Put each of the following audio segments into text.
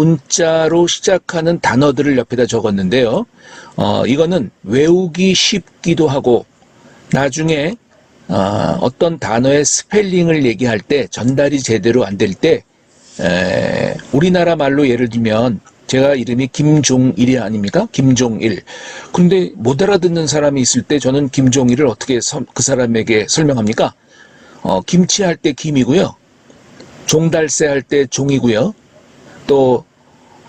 문자로 시작하는 단어들을 옆에다 적었는데요. 어, 이거는 외우기 쉽기도 하고 나중에 어, 어떤 단어의 스펠링을 얘기할 때 전달이 제대로 안 될 때 우리나라 말로 예를 들면 제가 이름이 김종일이 아닙니까? 김종일. 근데 못 알아듣는 사람이 있을 때 저는 김종일을 어떻게 서- 그 사람에게 설명합니까? 어, 김치 할 때 김이고요. 종달새 할 때 종이고요. 또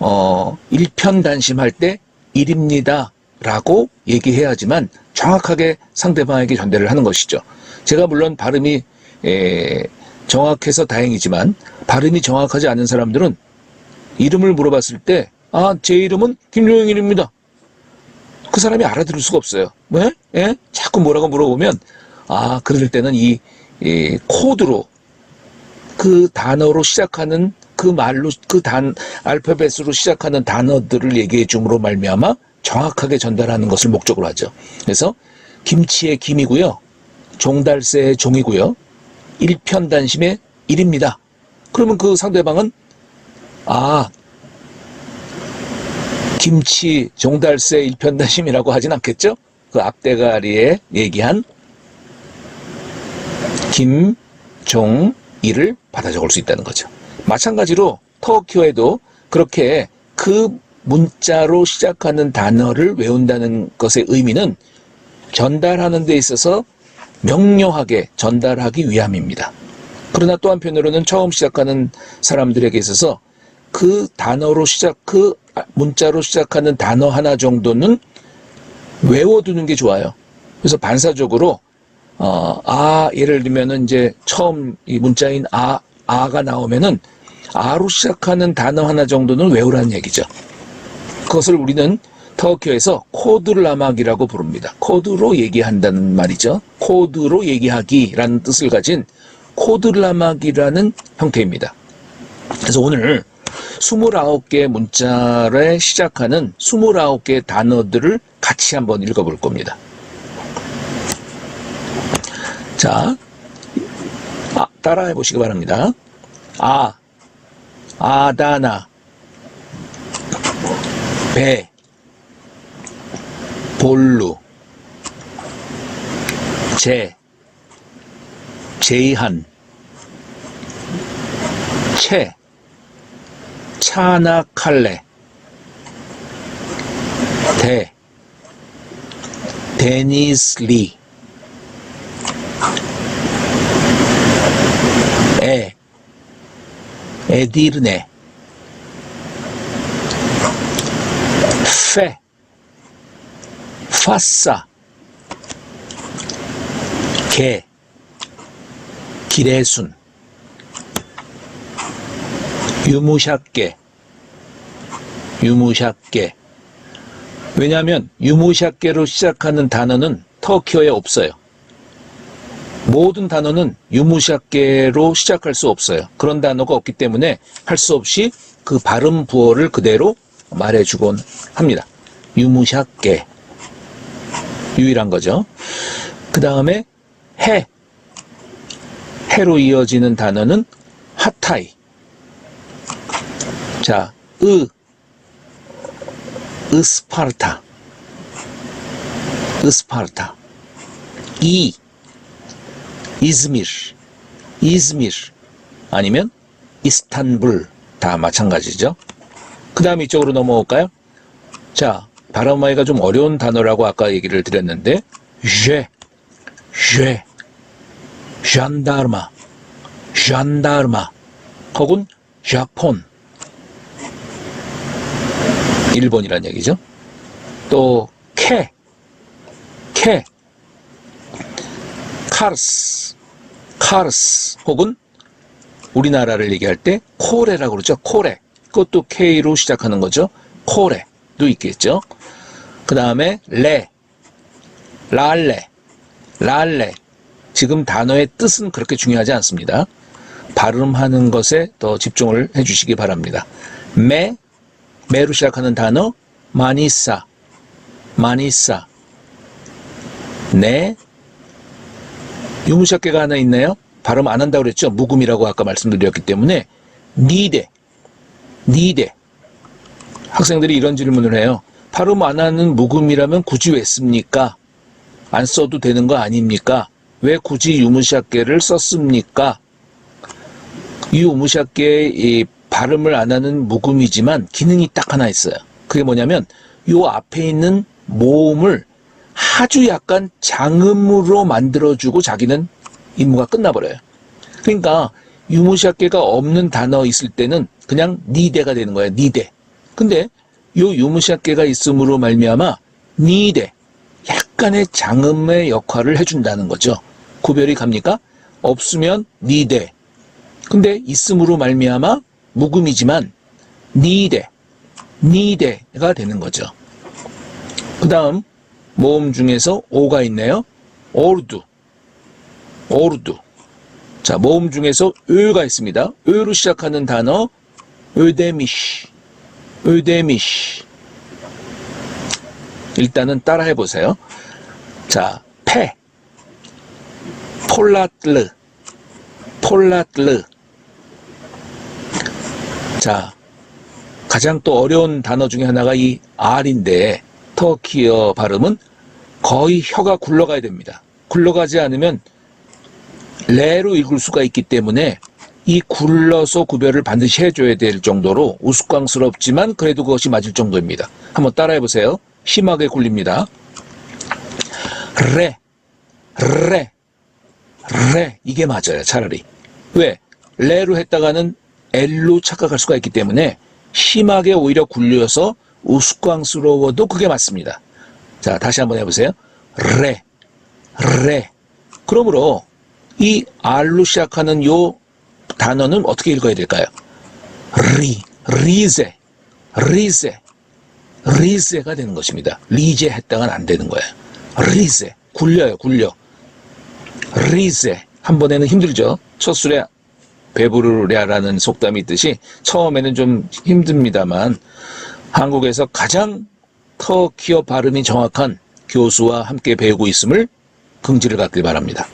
어, 일편단심할 때 일입니다. 라고 얘기해야지만 정확하게 상대방에게 전달을 하는 것이죠. 제가 물론 발음이 에, 정확해서 다행이지만 발음이 정확하지 않은 사람들은 이름을 물어봤을 때 아, 제 이름은 김용일입니다. 그 사람이 알아들을 수가 없어요. 왜? 예? 자꾸 뭐라고 물어보면 아, 그럴 때는 이, 이 코드로 그 단어로 시작하는 그 말로 그 단 알파벳으로 시작하는 단어들을 얘기해 줌으로 말미암아 정확하게 전달하는 것을 목적으로 하죠. 그래서 김치의 김이고요. 종달새의 종이고요. 일편단심의 일입니다. 그러면 그 상대방은 아 김치 종달새 일편단심이라고 하진 않겠죠? 그 앞대가리에 얘기한 김종일을 받아 적을 수 있다는 거죠. 마찬가지로 터키어에도 그렇게 그 문자로 시작하는 단어를 외운다는 것의 의미는 전달하는 데 있어서 명료하게 전달하기 위함입니다. 그러나 또 한편으로는 처음 시작하는 사람들에게 있어서 그 단어로 시작, 그 문자로 시작하는 단어 하나 정도는 외워두는 게 좋아요. 그래서 반사적으로 어, 아, 예를 들면은 이제 처음 이 문자인 아, 아가 나오면은 아로 시작하는 단어 하나 정도는 외우라는 얘기죠. 그것을 우리는 터키어에서 코드라막이라고 부릅니다. 코드로 얘기한다는 말이죠. 코드로 얘기하기라는 뜻을 가진 코드라막이라는 형태입니다. 그래서 오늘 29개 문자를 시작하는 29개 단어들을 같이 한번 읽어볼 겁니다. 자, 아, 따라해 보시기 바랍니다. 아, 아다나, 배, 볼루, 제, 제이한, 채, 차나칼레, 대, 데니스 리, 에, 에디르네, 페, 파사, 개, 기레순, 유무샷개, 유무샷개. 왜냐하면 유무샷개로 시작하는 단어는 터키어에 없어요. 모든 단어는 유무샷개로 시작할 수 없어요. 그런 단어가 없기 때문에 할 수 없이 그 발음 부호를 그대로 말해주곤 합니다. 유무샷개. 유일한 거죠. 그 다음에 해. 해로 이어지는 단어는 하타이. 자, 으. 으스파르타. 으스파르타. 이. 이즈미르. 이즈미르. 아니면 이스탄불. 다 마찬가지죠. 그 다음 이쪽으로 넘어올까요? 자, 발음하기가 좀 어려운 단어라고 아까 얘기를 드렸는데, 쉐, 쉐, 잔다르마, 잔다르마, 혹은 자폰, 일본이란 얘기죠. 또, 케, 케, 카르스, 카르스, 혹은 우리나라를 얘기할 때 코레라고 그러죠. 코레. 그것도 K로 시작하는 거죠. 코레도 있겠죠. 그 다음에 레, 랄레, 랄레. 지금 단어의 뜻은 그렇게 중요하지 않습니다. 발음하는 것에 더 집중을 해주시기 바랍니다. 메, 메로 시작하는 단어, 마니사, 마니사. 네, 유무샷개가 하나 있네요. 발음 안 한다고 그랬죠. 묵음이라고 아까 말씀드렸기 때문에 니데, 니데. 학생들이 이런 질문을 해요. 발음 안 하는 묵음이라면 굳이 왜 씁니까? 안 써도 되는 거 아닙니까? 왜 굳이 유무샷계를 썼습니까? 이 발음을 안 하는 묵음이지만 기능이 딱 하나 있어요. 그게 뭐냐면 요 앞에 있는 모음을 아주 약간 장음으로 만들어주고 자기는 임무가 끝나버려요. 그러니까 유무샷계가 없는 단어 있을 때는 그냥 니데가 되는 거예요. 니데. 근데 요 유무샷계가 있음으로 말미암아 니데 약간의 장음의 역할을 해준다는 거죠. 구별이 갑니까? 없으면 니데. 근데 있음으로 말미암아 묵음이지만 니데, 니데가 되는 거죠. 그 다음 모음 중에서 오가 있네요. 오르두, 오르두. 자, 모음 중에서 으가 있습니다. 으로 시작하는 단어 으데미시, 으데미시. 일단은 따라해 보세요. 자, 페, 폴라틀르, 폴라틀르. 자, 가장 또 어려운 단어 중에 하나가 이 R인데 터키어 발음은 거의 혀가 굴러가야 됩니다. 굴러가지 않으면 레로 읽을 수가 있기 때문에 이 굴러서 구별을 반드시 해줘야 될 정도로 우스꽝스럽지만 그래도 그것이 맞을 정도입니다. 한번 따라해 보세요. 심하게 굴립니다. 레, 레, 레 이게 맞아요. 차라리 왜 레로 했다가는 엘로 착각할 수가 있기 때문에 심하게 오히려 굴려서 우스꽝스러워도 그게 맞습니다. 자 다시 한번 해보세요. 레, 레. 그러므로 이 R로 시작하는 요 단어는 어떻게 읽어야 될까요? 리, 리제, 리제, 리제가 되는 것입니다. 리제 했다가는 안 되는 거예요. 리제, 굴려요, 굴려. 리제. 한 번에는 힘들죠. 첫 술에 배부르랴라는 속담이 있듯이 처음에는 좀 힘듭니다만 한국에서 가장 터키어 발음이 정확한 교수와 함께 배우고 있음을 긍지를 갖길 바랍니다.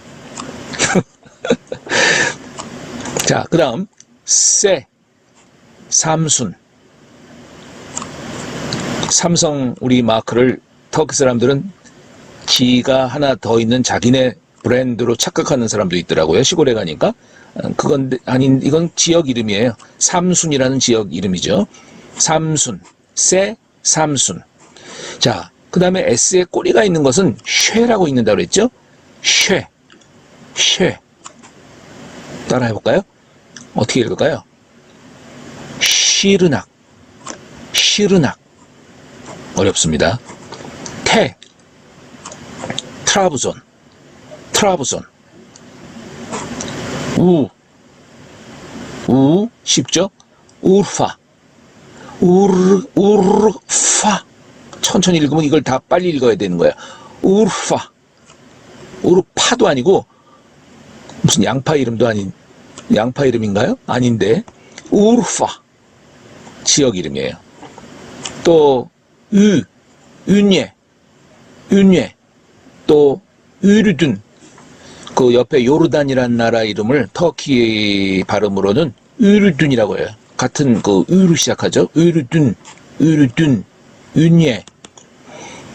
자, 그 다음, 세, 삼순. 삼성 우리 마크를 터키 사람들은 지가 하나 더 있는 자기네 브랜드로 착각하는 사람도 있더라고요. 시골에 가니까. 어, 그건 아닌, 이건 지역 이름이에요. 삼순이라는 지역 이름이죠. 삼순, 세, 삼순. 자, 그 다음에 S에 꼬리가 있는 것은 쉐라고 읽는다고 그랬죠? 쉐, 쉐. 따라 해볼까요? 어떻게 읽을까요? 시르낙, 시르낙. 어렵습니다. 태, 트라브존, 트라브존. 우, 우, 쉽죠? 우르파, 우르, 우르파. 천천히 읽으면 이걸 다 빨리 읽어야 되는 거야. 우르파. 우르파도 아니고, 무슨 양파 이름도 아닌, 양파 이름인가요? 아닌데, 우르파. 지역 이름이에요. 또, 유, 윤예, 윤예, 또, 유르둔. 그 옆에 요르단이라는 나라 이름을 터키 발음으로는 유르둔이라고 해요. 같은 그 유로 시작하죠. 유르둔, 유르둔, 윤예.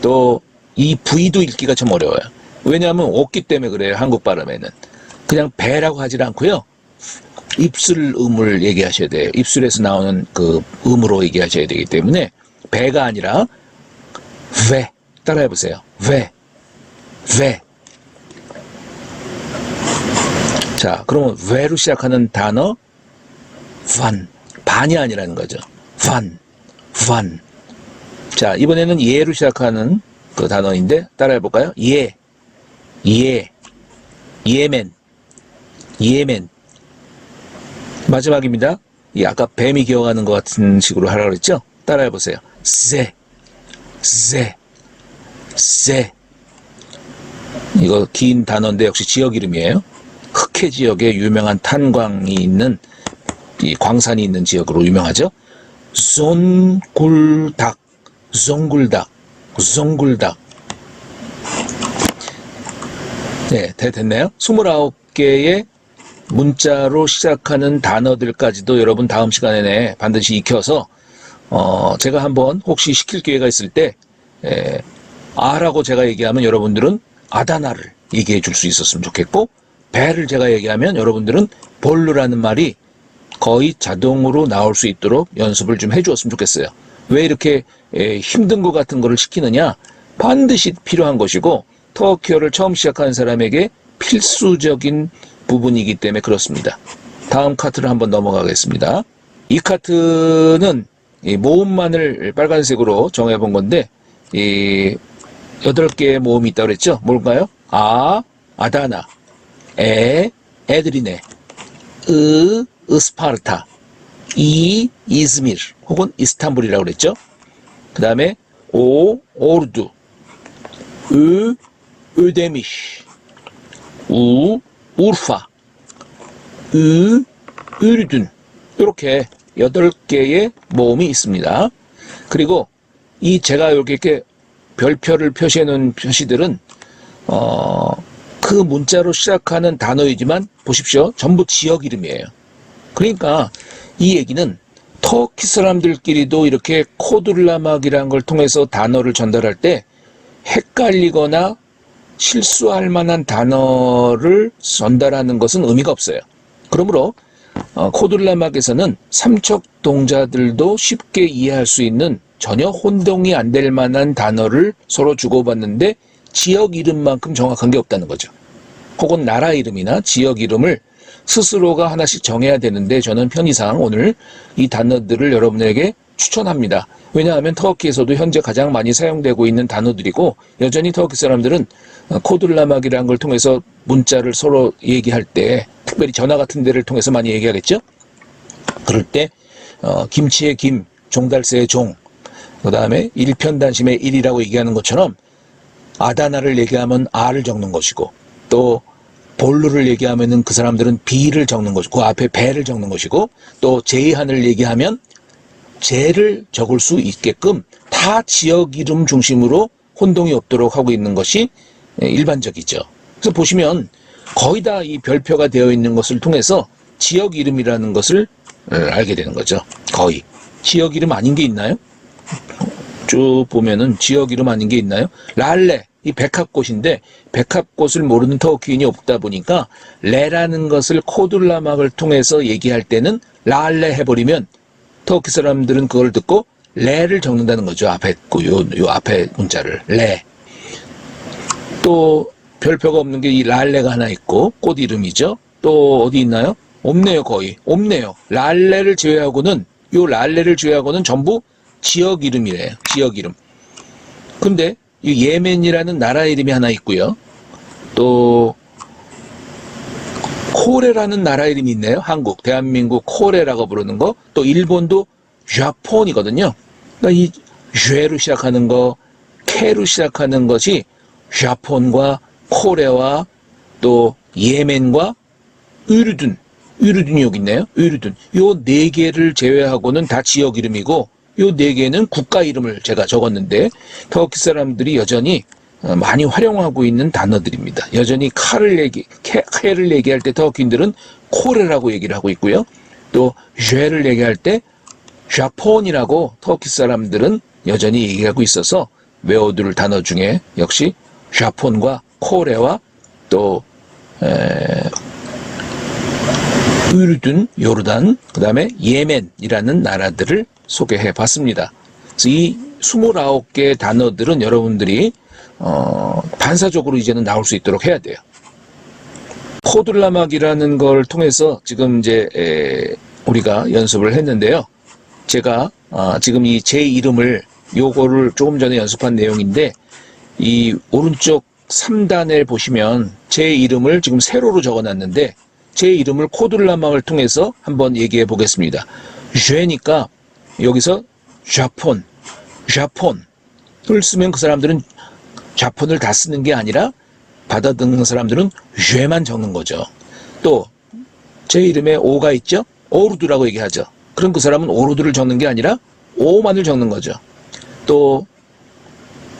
또 이 V도 읽기가 좀 어려워요. 왜냐하면 없기 때문에 그래요. 한국 발음에는. 그냥 배라고 하질 않고요. 입술 음을 얘기하셔야 돼요. 입술에서 나오는 그 음으로 얘기하셔야 되기 때문에 배가 아니라 왜 따라해 보세요. 왜, 왜. 자, 그러면 왜로 시작하는 단어 반 반이 아니라는 거죠. 반, 반. 자, 이번에는 예로 시작하는 그 단어인데 따라해 볼까요? 예, 예, 예멘, 예멘. 마지막입니다. 이 아까 뱀이 기어가는 것 같은 식으로 하라 그랬죠? 따라해 보세요. 세, 세, 세. 이거 긴 단어인데 역시 지역 이름이에요. 흑해 지역에 유명한 탄광이 있는 이 광산이 있는 지역으로 유명하죠. 손굴닭, 송굴닭, 송굴닭. 네, 다 됐나요? 29개의 문자로 시작하는 단어들까지도 여러분 다음 시간에 내 반드시 익혀서 어, 제가 한번 혹시 시킬 기회가 있을 때 에, 아라고 제가 얘기하면 여러분들은 아다나를 얘기해 줄 수 있었으면 좋겠고 배를 제가 얘기하면 여러분들은 볼루라는 말이 거의 자동으로 나올 수 있도록 연습을 좀 해주었으면 좋겠어요. 왜 이렇게 에, 힘든 것 같은 거를 시키느냐? 반드시 필요한 것이고 터키어를 처음 시작하는 사람에게 필수적인 부분이기 때문에 그렇습니다. 다음 카트를 한번 넘어가겠습니다. 이 카트는 이 모음만을 빨간색으로 정해본 건데 이 여덟 개의 모음이 있다고 그랬죠? 뭘까요? 아, 아다나, 에, 으, 으 스파르타, 이, 이즈미르 혹은 이스탄불이라고 그랬죠? 그 다음에 오, 오르두, 으, 으데미시, 우, 우르파, 으, 으르둔 이렇게 여덟 개의 모음이 있습니다. 그리고 이 제가 이렇게 별표를 표시해 놓은 표시들은 어, 그 문자로 시작하는 단어이지만 보십시오. 전부 지역 이름이에요. 그러니까 이 얘기는 터키 사람들끼리도 이렇게 코둘라막이라는 걸 통해서 단어를 전달할 때 헷갈리거나 실수할 만한 단어를 전달하는 것은 의미가 없어요. 그러므로 어, 코둘라막에서는 삼척 동자들도 쉽게 이해할 수 있는 전혀 혼동이 안 될 만한 단어를 서로 주고받는데 지역 이름만큼 정확한 게 없다는 거죠. 혹은 나라 이름이나 지역 이름을 스스로가 하나씩 정해야 되는데 저는 편의상 오늘 이 단어들을 여러분에게 추천합니다. 왜냐하면 터키에서도 현재 가장 많이 사용되고 있는 단어들이고 여전히 터키 사람들은 어, 코둘라막이라는 걸 통해서 문자를 서로 얘기할 때 특별히 전화 같은 데를 통해서 많이 얘기하겠죠? 그럴 때 어, 김치의 김, 종달새의 종, 그 다음에 일편단심의 일이라고 얘기하는 것처럼 아다나를 얘기하면 아를 적는 것이고 또 볼루를 얘기하면은 그 사람들은 비를 적는 것이고 그 앞에 배를 적는 것이고 또 제이한을 얘기하면 제를 적을 수 있게끔 다 지역 이름 중심으로 혼동이 없도록 하고 있는 것이 일반적이죠. 그래서 보시면 거의 다 이 별표가 되어 있는 것을 통해서 지역 이름이라는 것을 어, 알게 되는 거죠. 거의. 지역 이름 아닌 게 있나요? 쭉 보면은 지역 이름 아닌 게 있나요? 랄레 이 백합꽃인데 백합꽃을 모르는 터키인이 없다 보니까 레라는 것을 코둘라막을 통해서 얘기할 때는 랄레 해버리면 터키 사람들은 그걸 듣고 레를 적는다는 거죠 앞에 그 요, 요 앞에 문자를 레. 또 별표가 없는 게 이 랄레가 하나 있고 꽃 이름이죠. 또 어디 있나요? 없네요 거의 없네요. 랄레를 제외하고는 요 랄레를 제외하고는 전부 지역 이름이래요. 지역 이름. 근데 이 예멘이라는 나라 이름이 하나 있고요. 또 코레라는 나라 이름이 있네요. 한국, 대한민국 코레라고 부르는 거. 또 일본도 ዣ폰이거든요. 그러니까 이 쉐로 시작하는 거, 케로 시작하는 것이 ዣ폰과 코레와 또 예멘과 으르둔, 으르둔이 여기 있네요. 으르둔. 요 네 개를 제외하고는 다 지역 이름이고 요 네 개는 국가 이름을 제가 적었는데 터키 사람들이 여전히 어, 많이 활용하고 있는 단어들입니다. 여전히 칼을 얘기, 캐, 캐를 얘기할 때 터키인들은 코레라고 얘기를 하고 있고요. 또 쉐를 얘기할 때 샤폰이라고 터키 사람들은 여전히 얘기하고 있어서 외워둘 단어 중에 역시 샤폰과 코레와 또 에, 우르둔, 요르단, 그 다음에 예멘이라는 나라들을 소개해 봤습니다. 이 29개 단어들은 여러분들이 어, 반사적으로 이제는 나올 수 있도록 해야 돼요. 코둘라막이라는 걸 통해서 지금 이제 에, 우리가 연습을 했는데요. 제가 아, 지금 이 제 이름을 요거를 조금 전에 연습한 내용인데 이 오른쪽 3단에 보시면 제 이름을 지금 세로로 적어놨는데 제 이름을 코둘라막을 통해서 한번 얘기해 보겠습니다. 쉐니까 여기서 ዣ폰, ዣ폰을 쓰면 그 사람들은 자폰을 다 쓰는 게 아니라 받아듣는 사람들은 쉐만 적는 거죠. 또 제 이름에 오가 있죠? 오르두라고 얘기하죠. 그럼 그 사람은 오르두를 적는 게 아니라 오만을 적는 거죠. 또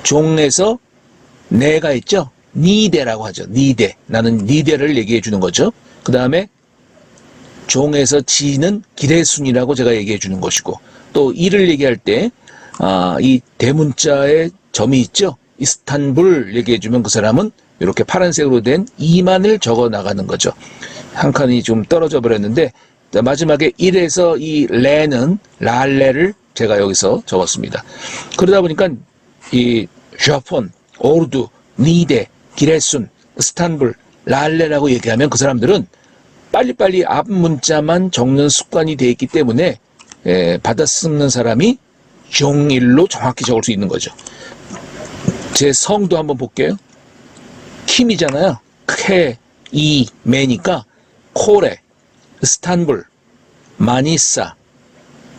종에서 내가 있죠? 니데라고 하죠. 니데. 나는 니데를 얘기해 주는 거죠. 그 다음에 종에서 지는 기대순이라고 제가 얘기해 주는 것이고 또 이를 얘기할 때 아, 이 대문자의 점이 있죠. 이스탄불 얘기해 주면 그 사람은 이렇게 파란색으로 된 이만을 적어 나가는 거죠. 한 칸이 좀 떨어져 버렸는데 자, 마지막에 1에서 이 레는 랄레를 제가 여기서 적었습니다. 그러다 보니까 이 샤폰, 오르두, 니데, 기레순, 스탄불, 랄레라고 얘기하면 그 사람들은 빨리빨리 앞 문자만 적는 습관이 돼 있기 때문에 에, 받아 쓰는 사람이 종일로 정확히 적을 수 있는 거죠. 제 성도 한번 볼게요. 킴이잖아요. 케, 이, 메니까 코레, 스탄불, 마니사,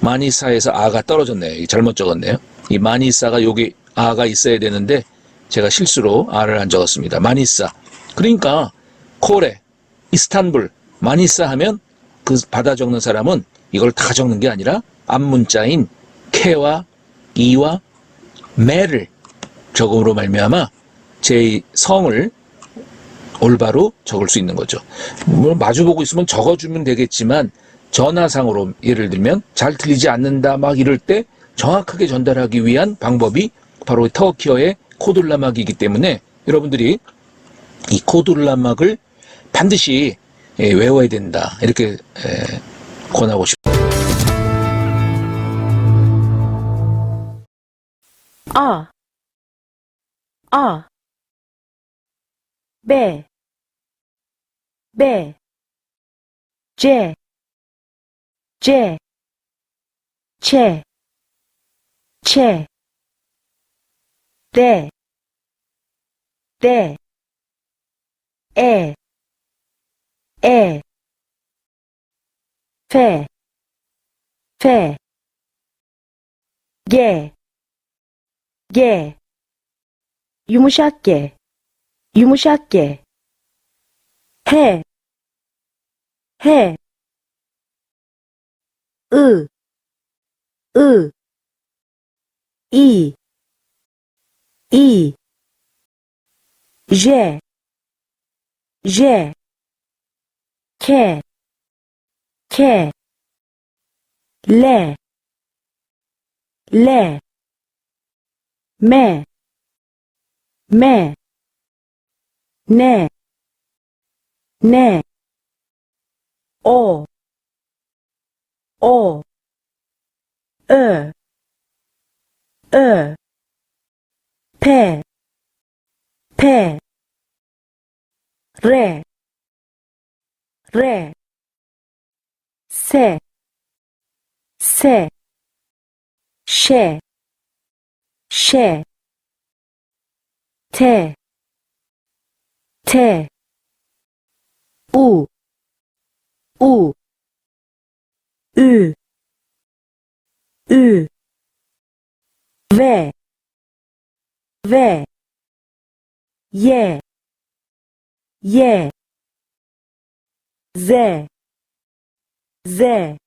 마니사에서 아가 떨어졌네요. 이 잘못 적었네요. 이 마니사가 여기 아가 있어야 되는데 제가 실수로 아를 안 적었습니다. 마니사. 그러니까 코레, 이스탄불, 마니사 하면 그 받아 적는 사람은 이걸 다 적는 게 아니라 앞 문자인 케와 이와 메를 적음으로 말미암아 제 성을 올바로 적을 수 있는 거죠. 뭐 마주보고 있으면 적어주면 되겠지만 전화상으로 예를 들면 잘 들리지 않는다 막 이럴 때 정확하게 전달하기 위한 방법이 바로 터키어의 코둘라막이기 때문에 여러분들이 이 코둘라막을 반드시 예, 외워야 된다. 이렇게 예, 권하고 싶습니다. A A B B C C 채. 채. 대, 대, 에, 에, 페, 페, 게, 게, 유무샷게, 유무샷게, 해, 해, 으, 으, 이, 이, 제, 제, 케, 케, 레, 레, 메, 메, 네, 네, 오, 오, 으, 으, 페, 페, 레, 레, 세, 세, 쉐, 쉐, 테, 테, 우, 우, 으, 으, 왜, 왜, 예, 예, 제, 제,